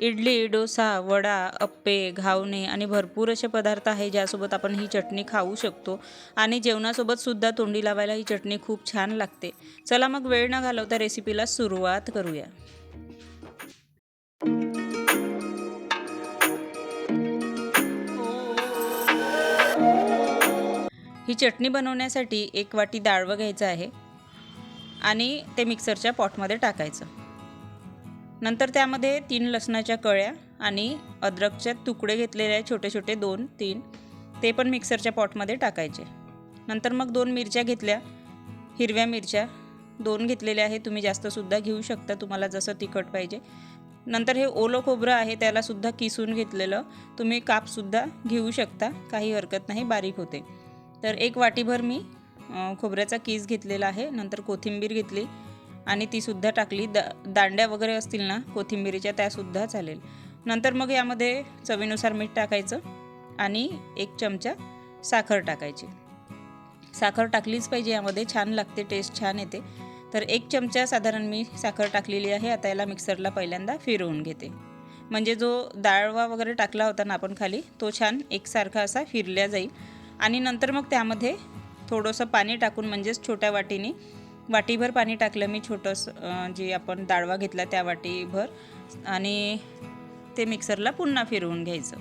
इडली डोसा वडा अप्पे घावणे आणि भरपूर असे पदार्थ आहे ज्यासोबत आपण ही चटणी खाऊ शकतो. आणि जेवणासोबत सुद्धा तोंडी लावायला ही चटणी खूप छान लागते. चला मग वेळ न घालवता रेसिपीला सुरुवात करूया. ही चटणी बनवण्यासाठी एक वाटी डाळवं घ्यायचं आहे आणि ते मिक्सरच्या पॉटमध्ये टाकायचं. नंतर त्यामध्ये तीन लसणाच्या कळ्या आणि अद्रकचे तुकडे घेतलेले आहे छोटे छोटे दोन तीन. ते पण मिक्सरच्या पॉटमध्ये टाकायचे. नंतर मग दोन मिरच्या घेतल्या. हिरव्या मिरच्या दोन घेतलेल्या आहे तुम्ही जास्तसुद्धा घेऊ शकता तुम्हाला जसं तिखट पाहिजे. नंतर हे ओलं खोबरं आहे त्यालासुद्धा किसून घेतलेलं. तुम्ही कापसुद्धा घेऊ शकता काही हरकत नाही बारीक होते. तर एक वाटीभर मी खोबऱ्याचा कीस घेतलेला आहे. नंतर कोथिंबीर घेतली. आणि तीसुद्धा टाकली. द दांड्या वगैरे असतील ना कोथिंबीरीच्या त्यासुद्धा चालेल. नंतर मग यामध्ये चवीनुसार मीठ टाकायचं आणि एक चमचा साखर टाकायची. साखर टाकलीच पाहिजे यामध्ये छान लागते टेस्ट छान येते. तर एक चमचा साधारण मी साखर टाकलेली आहे आता याला मिक्सरला पहिल्यांदा फिरवून घेते. म्हणजे जो डाळवा वगैरे टाकला होता ना आपण खाली तो छान एकसारखा असा फिरल्या जाईल. आणि नंतर मग त्यामध्ये थोडंसं पाणी टाकून म्हणजेच छोट्या वाटीने वाटीभर पाणी टाकलं मी छोटंसं जे आपण डाळवा घेतला त्या वाटीभर आणि ते मिक्सरला पुन्हा फिरवून घ्यायचं.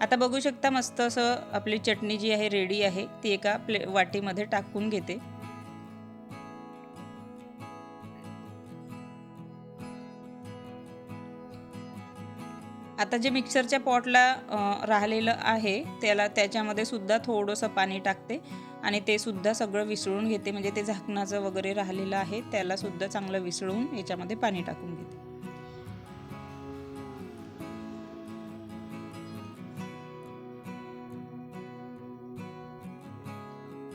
आता बघू शकता मस्त असं आपली चटणी जी आहे रेडी आहे ती एका प्ले वाटीमध्ये टाकून घेते. आता जे मिक्सरच्या पॉटला राहिलेलं आहे त्याला त्याच्यामध्ये सुद्धा थोडंसं पाणी टाकते आणि ते सुद्धा सगळं विसळून घेते. म्हणजे ते झाकणाचं वगैरे राहिलेलं आहे त्याला सुद्धा चांगलं विसळून याच्यामध्ये पाणी टाकून घेते.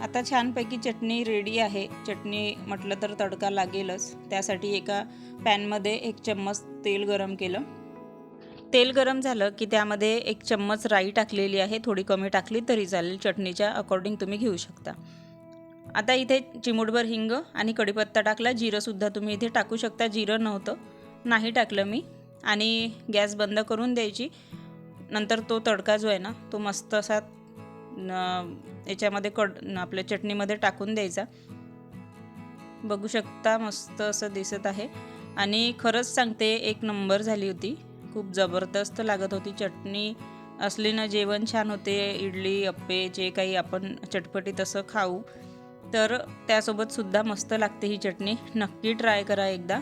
आता छानपैकी चटणी रेडी आहे. चटणी म्हटलं तर तडका लागेलच. त्यासाठी एका पॅनमध्ये एक चम्मच तेल गरम केलं. तेल गरम झालं की त्यामध्ये एक चम्मच राई टाकलेली आहे थोडी कमी टाकली तरी चालेल. चटणीच्या अकॉर्डिंग तुम्ही घेऊ शकता. आता इथे चिमूटभर हिंग आणि कढीपत्ता टाकला. जिरंसुद्धा तुम्ही इथे टाकू शकता. जिरं नव्हतं. नाही टाकलं मी. आणि गॅस बंद करून द्यायची. नंतर तो तडका जो आहे ना तो मस्त असा याच्यामध्ये कड आपल्या चटणीमध्ये टाकून द्यायचा. बघू शकता मस्त असं दिसत आहे. आणि खरंच सांगते एक नंबर झाली होती. खूप जबरदस्त लागत होती. चटणी असली ना जेवण छान होते इडली अप्पे जे काही आपण चटपटीत असं खाऊ तर त्यासोबत सुद्धा मस्त लागते ही चटणी. नक्की ट्राय करा एकदा.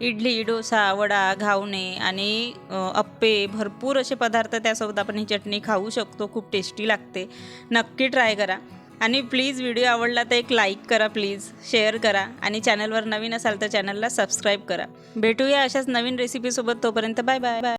इडली डोसा वडा घावणे आणि अप्पे भरपूर असे पदार्थ त्यासोबत आपण ही चटणी खाऊ शकतो. खूप टेस्टी लागते. नक्की ट्राय करा. आणि प्लीज व्हिडिओ आवडला तर एक लाईक करा प्लीज शेअर करा आणि चॅनलवर नवीन असाल तर चॅनलला सबस्क्राईब करा. भेटूया अशाच नवीन रेसिपीसोबत तोपर्यंत बाय बाय बाय.